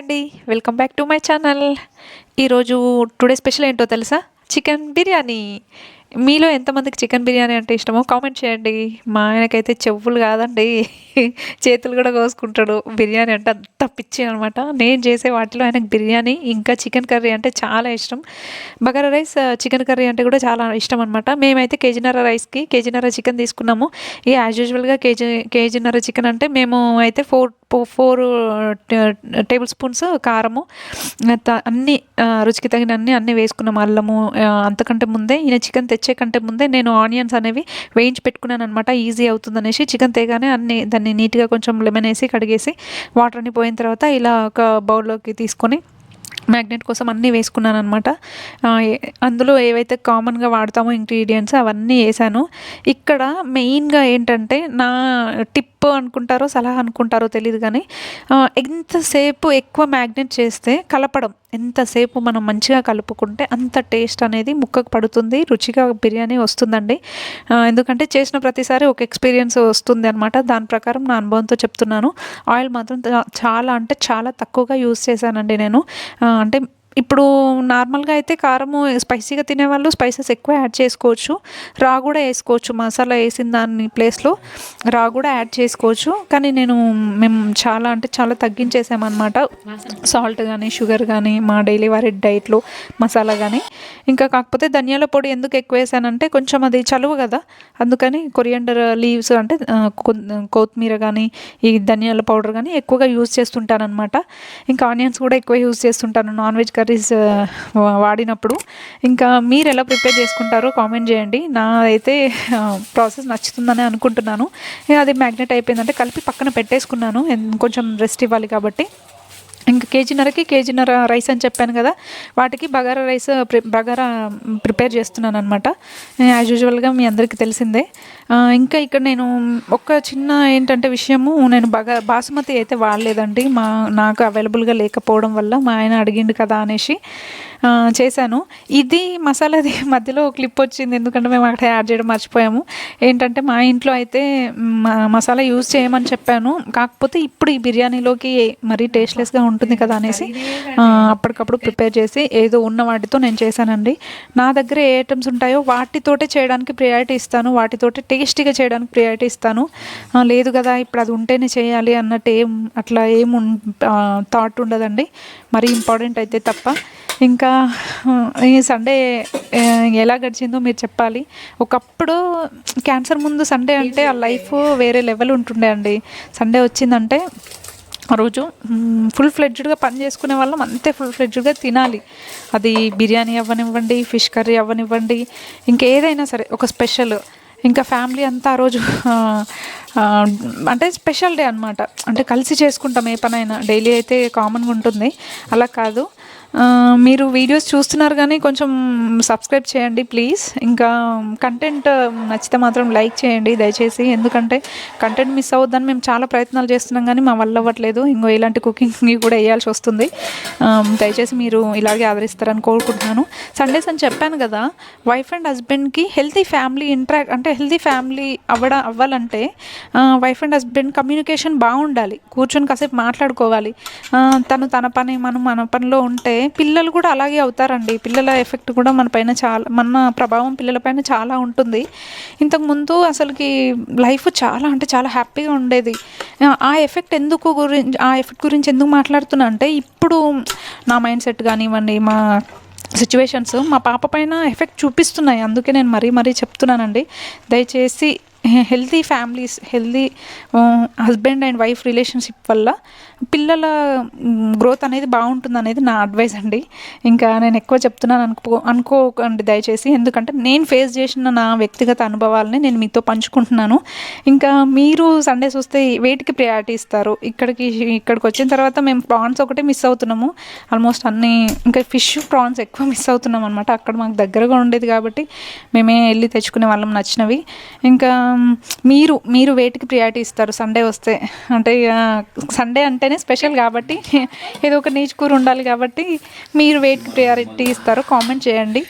అండి. Welcome back to my channel ఈరోజు today special ఏంటో తెలుసా? చికెన్ బిర్యానీ. మీలో ఎంతమందికి చికెన్ బిర్యానీ అంటే ఇష్టమో కామెంట్ చేయండి. మా ఆయనకైతే చెవులు కాదండి. చేతులు కూడా కోసుకుంటాడు. బిర్యానీ అంటే అంత పిచ్చి అనమాట నేను చేసే వాటిలో ఆయనకు బిర్యానీ ఇంకా చికెన్ కర్రీ అంటే చాలా ఇష్టం. బగారా రైస్ చికెన్ కర్రీ అంటే కూడా చాలా ఇష్టం అనమాట మేమైతే కేజీన్నర రైస్కి కేజీన్నర చికెన్ తీసుకున్నాము. ఈ యాజ్ యూజువల్గా కేజీ కేజీన్నర చికెన్ అంటే మేము అయితే ఫోర్ ఫోర్ టేబుల్ స్పూన్స్ కారము త- అన్ని రుచికి తగిన అన్ని అన్నీ వేసుకున్నాం. అల్లము అంతకంటే ముందే ఈయన చికెన్ తెచ్చే కంటే ముందే నేను ఆనియన్స్ అనేవి వేయించి పెట్టుకున్నాను అనమాట ఈజీ అవుతుంది అనేసి చికెన్ తేగానే అన్ని దాన్ని నీట్గా కొంచెం లెమన్ వేసి కడిగేసి వాటర్ అన్ని పోయిన తర్వాత ఇలా ఒక బౌల్లోకి తీసుకొని మ్యాగ్నెట్ కోసం అన్నీ వేసుకున్నాను అనమాట అందులో ఏవైతే కామన్గా వాడతామో ఇంగ్రీడియంట్స్ అవన్నీ వేసాను. ఇక్కడ మెయిన్గా ఏంటంటే నా టిప్ అనుకుంటారో సలహా అనుకుంటారో తెలియదు కానీ ఎంతసేపు ఎక్కువ మ్యాగ్నెట్ చేస్తే కలపడం ఎంతసేపు మనం మంచిగా కలుపుకుంటే అంత టేస్ట్ అనేది ముక్కకు పడుతుంది రుచిగా బిర్యానీ వస్తుందండి. ఎందుకంటే చేసిన ప్రతిసారి ఒక ఎక్స్పీరియన్స్ వస్తుంది అనమాట దాని ప్రకారం నా అనుభవంతో చెప్తున్నాను. ఆయిల్ మాత్రం చాలా అంటే చాలా తక్కువగా యూస్ చేశానండి నేను. అంటే ఇప్పుడు నార్మల్గా అయితే కారము స్పైసీగా తినేవాళ్ళు స్పైసెస్ ఎక్కువ యాడ్ చేసుకోవచ్చు. రా కూడా వేసుకోవచ్చు. మసాలా వేసిన దాని ప్లేస్లో రా కూడా యాడ్ చేసుకోవచ్చు. కానీ నేను మేము చాలా అంటే చాలా తగ్గించేసామన్నమాట. సాల్ట్ కానీ షుగర్ కానీ మా డైలీ వారి డైట్లో మసాలా కానీ ఇంకా కాకపోతే ధనియాల పొడి ఎందుకు ఎక్కువ వేసానంటే కొంచెం అది చలువు కదా అందుకని కొరియండర్ లీవ్స్ అంటే కొత్తిమీర కానీ ఈ ధనియాల పౌడర్ కానీ ఎక్కువగా యూజ్ చేస్తుంటాను ఇంకా ఆనియన్స్ కూడా ఎక్కువ యూజ్ చేస్తుంటాను నాన్ వెజ్ కర్రీస్ వాడినప్పుడు. ఇంకా మీరు ఎలా ప్రిపేర్ చేసుకుంటారో కామెంట్ చేయండి. నా అయితే ప్రాసెస్ నచ్చుతుందని అనుకుంటున్నాను. అది మ్యాగ్నెట్ అయిపోయిందంటే కలిపి పక్కన పెట్టేసుకున్నాను. కొంచెం రెస్ట్ ఇవ్వాలి కాబట్టి. ఇంకా కేజీన్నరకి కేజీన్నర రైస్ అని చెప్పాను కదా వాటికి బగారా రైస్ బగారా ప్రిపేర్ చేస్తున్నాను అనమాట యాజ్ యూజువల్గా మీ అందరికీ తెలిసిందే. ఇంకా ఇక్కడ నేను ఒక చిన్న ఏంటంటే విషయము నేను బగా బాసుమతి అయితే వాడలేదండి. మా నాకు అవైలబుల్గా లేకపోవడం వల్ల మా ఆయన అడిగిండు కదా అనేసి చేశాను. ఇది మసాలాది మధ్యలో క్లిప్ వచ్చింది ఎందుకంటే మేము అక్కడ యాడ్ చేయడం మర్చిపోయాము. ఏంటంటే మా ఇంట్లో అయితే మసాలా యూజ్ చేయమని చెప్పాను. కాకపోతే ఇప్పుడు ఈ బిర్యానీలోకి మరీ టేస్ట్లెస్గా ఉంటుంది కదా అనేసి అప్పటికప్పుడు ప్రిపేర్ చేసి ఏదో ఉన్న వాటితో నేను చేశానండి. నా దగ్గర ఏ ఐటమ్స్ ఉంటాయో వాటితోటే చేయడానికి ప్రియారిటీ ఇస్తాను. వాటితోటే టేస్టీగా చేయడానికి ప్రియారిటీ ఇస్తాను. లేదు కదా ఇప్పుడు అది ఉంటేనే చేయాలి అన్నట్టు ఏం అట్లా ఏం థాట్ ఉండదండి. మరీ ఇంపార్టెంట్ అయితే తప్ప. ఇంకా ఈ సండే ఎలా గడిచిందో మీరు చెప్పాలి. ఒకప్పుడు క్యాన్సర్ ముందు సండే అంటే ఆ లైఫ్ వేరే లెవెల్ ఉంటుండే అండి. సండే వచ్చిందంటే రోజు ఫుల్ ఫ్లెడ్జ్డ్గా పని చేసుకునే వాళ్ళం. అంతే ఫుల్ ఫ్లెడ్జ్డ్గా తినాలి. అది బిర్యానీ అవ్వనివ్వండి ఫిష్ కర్రీ అవ్వనివ్వండి ఇంకేదైనా సరే ఒక స్పెషల్. ఇంకా ఫ్యామిలీ అంతా ఆ రోజు అంటే స్పెషల్ డే అనమాట అంటే కలిసి చేసుకుంటాం ఏ పనైనా. డైలీ అయితే కామన్గా ఉంటుంది. అలా కాదు. మీరు వీడియోస్ చూస్తున్నారు కానీ కొంచెం సబ్స్క్రైబ్ చేయండి ప్లీజ్. ఇంకా కంటెంట్ నచ్చితే మాత్రం లైక్ చేయండి దయచేసి. ఎందుకంటే కంటెంట్ మిస్ అవ్వద్దని మేము చాలా ప్రయత్నాలు చేస్తున్నాం కానీ మా వల్ల అవ్వట్లేదు. ఇంకో ఇలాంటి కుకింగ్ కూడా వేయాల్సి వస్తుంది. దయచేసి మీరు ఇలాగే ఆదరిస్తారని కోరుకుంటున్నాను. సండేస్ అని చెప్పాను కదా వైఫ్ అండ్ హస్బెండ్కి హెల్తీ ఫ్యామిలీ ఇంట్రాక్ట్ అంటే హెల్తీ ఫ్యామిలీ అవ్వడ అవ్వాలంటే వైఫ్ అండ్ హస్బెండ్ కమ్యూనికేషన్ బాగుండాలి. కూర్చొని కాసేపు మాట్లాడుకోవాలి. తను తన పని మనం మన పనిలో ఉంటే పిల్లలు కూడా అలాగే అవుతారండి. పిల్లల ఎఫెక్ట్ కూడా మన పైన చాలా మన ప్రభావం పిల్లల పైన చాలా ఉంటుంది. ఇంతకుముందు అసలుకి లైఫ్ చాలా అంటే చాలా హ్యాపీగా ఉండేది. ఆ, ఆ ఎఫెక్ట్ ఎందుకు గురించి ఆ ఎఫెక్ట్ గురించి ఎందుకు మాట్లాడుతున్నా అంటే ఇప్పుడు నా మైండ్ సెట్ కానివ్వండి మా సిచ్యువేషన్స్ మా పాప పైన ఎఫెక్ట్ చూపిస్తున్నాయి. అందుకే నేను మరీ మరీ చెప్తున్నానండి. దయచేసి healthy families healthy husband and wife relationship వల్ల పిల్లల గ్రోత్ అనేది బాగుంటుంది అనేది నా అడ్వైస్ అండి. ఇంకా నేను ఎక్కువ చెప్తున్నాను అనుకో అనుకోకండి దయచేసి. ఎందుకంటే నేను ఫేస్ చేసిన నా వ్యక్తిగత అనుభవాలని నేను మీతో పంచుకుంటున్నాను. ఇంకా మీరు సండేస్ వస్తే వేటికి ప్రయారిటీ ఇస్తారు? ఇక్కడికి ఇక్కడికి వచ్చిన తర్వాత మేము ప్రాన్స్ ఒకటే మిస్ అవుతున్నాము. ఆల్మోస్ట్ అన్ని ఇంకా ఫిష్ ప్రాన్స్ ఎక్కువ మిస్ అవుతున్నాం అనమాట అక్కడ మాకు దగ్గరగా ఉండేది కాబట్టి మేమే వెళ్ళి తెచ్చుకునే వాళ్ళం నచ్చినవి. ఇంకా మీరు మీరు వేటికి ప్రియారిటీ ఇస్తారు? సండే వస్తే. అంటే సండే అంటేనే స్పెషల్ కాబట్టి ఏదో ఒక నీచు కూర ఉండాలి కాబట్టి మీరు వేటికి ప్రియారిటీ ఇస్తారో కామెంట్ చేయండి.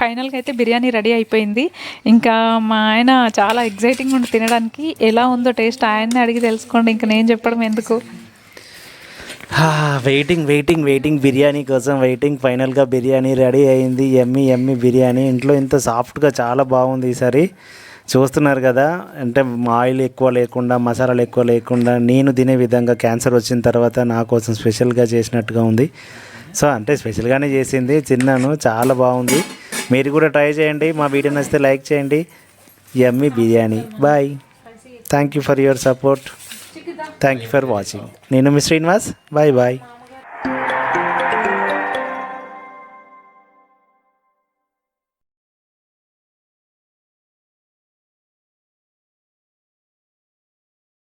ఫైనల్గా అయితే బిర్యానీ రెడీ అయిపోయింది. ఇంకా మా ఆయన చాలా ఎగ్జైటింగ్ ఉండి తినడానికి ఎలా ఉందో టేస్ట్ ఆయన్ని అడిగి తెలుసుకోండి. ఇంకా నేను చెప్పడం ఎందుకు? వెయిటింగ్ వెయిటింగ్ వెయిటింగ్ బిర్యానీ కోసం వెయిటింగ్ ఫైనల్గా బిర్యానీ రెడీ అయింది ఎమ్మి ఎమ్మి బిర్యానీ. ఇంట్లో ఇంత సాఫ్ట్గా చాలా బాగుంది ఈసారి చూస్తున్నారు కదా అంటే ఆయిల్ ఎక్కువ లేకుండా మసాలాలు ఎక్కువ లేకుండా నేను తినే విధంగా క్యాన్సర్ వచ్చిన తర్వాత నా కోసం స్పెషల్గా చేసినట్టుగా ఉంది. సో అంటే స్పెషల్గానే చేసింది తిన్నాను చాలా బాగుంది. మీరు కూడా ట్రై చేయండి మా వీడియో నచ్చితే లైక్ చేయండి. Yummy biryani. Bye thank you for your support thank you for watching నేను మీ శ్రీనివాస్. Bye bye